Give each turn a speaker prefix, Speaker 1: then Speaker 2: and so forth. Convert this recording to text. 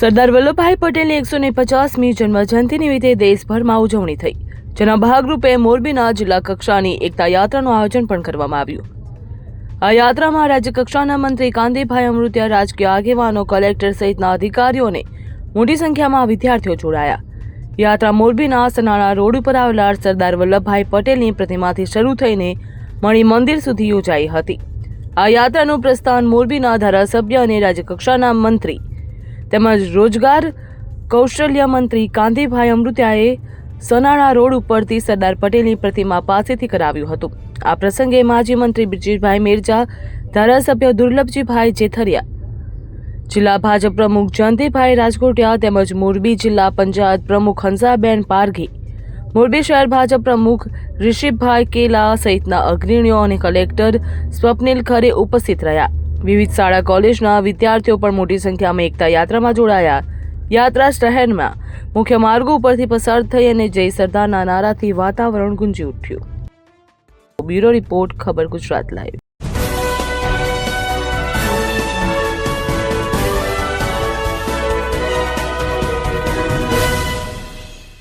Speaker 1: સરદાર વલ્લભભાઈ પટેલની એકસો ને પચાસમી જન્મજયંતિ નિમિત્તે દેશભરમાં ઉજવણી થઈ, જેના ભાગરૂપે મોરબીના જિલ્લા કક્ષાની એકતા યાત્રાનું આયોજન પણ કરવામાં આવ્યું. આ યાત્રામાં રાજ્યકક્ષાના મંત્રી કાંતિભાઈ અમૃતિયા, રાજકીય આગેવાનો, કલેક્ટર સહિતના અધિકારીઓને મોટી સંખ્યામાં વિદ્યાર્થીઓ જોડાયા. યાત્રા મોરબીના સનાળા રોડ ઉપર આવેલા સરદાર વલ્લભભાઈ પટેલની પ્રતિમાથી શરૂ થઈને મણી મંદિર સુધી યોજાઈ હતી. આ યાત્રાનું પ્રસ્થાન મોરબીના ધારાસભ્ય અને રાજ્યકક્ષાના મંત્રી તેમજ રોજગાર કૌશલ્ય મંત્રી કાંતિભાઈ અમૃત્યાએ સનાળા રોડ ઉપરથી સરદાર પટેલની પ્રતિમા પાસેથી કરાવ્યું હતું. આ પ્રસંગે માજી મંત્રી બ્રિજેશભાઈ મેરજા, ધારાસભ્ય દુર્લભજીભાઈ જેથરિયા, જિલ્લા ભાજપ પ્રમુખ જયંતિભાઈ રાજકોટિયા તેમજ મોરબી જિલ્લા પંચાયત પ્રમુખ હંસાબેન પારઘી, મોરબી શહેર ભાજપ પ્રમુખ ઋષિભભાઈ કેલા સહિતના અગ્રણીઓ અને કલેક્ટર સ્વપ્નિલ ખરે ઉપસ્થિત રહ્યા. વિવિધ શાળા, કોલેજના વિદ્યાર્થીઓ પણ મોટી સંખ્યામાં એકતા યાત્રામાં જોડાયા. યાત્રા શહેરમાં મુખ્ય માર્ગો ઉપરથી પસાર થઈ અને જય સરદારના નારાથી વાતાવરણ ગુંજી ઉઠ્યું. બ્યુરો રિપોર્ટ, ખબર ગુજરાત લાઈવ.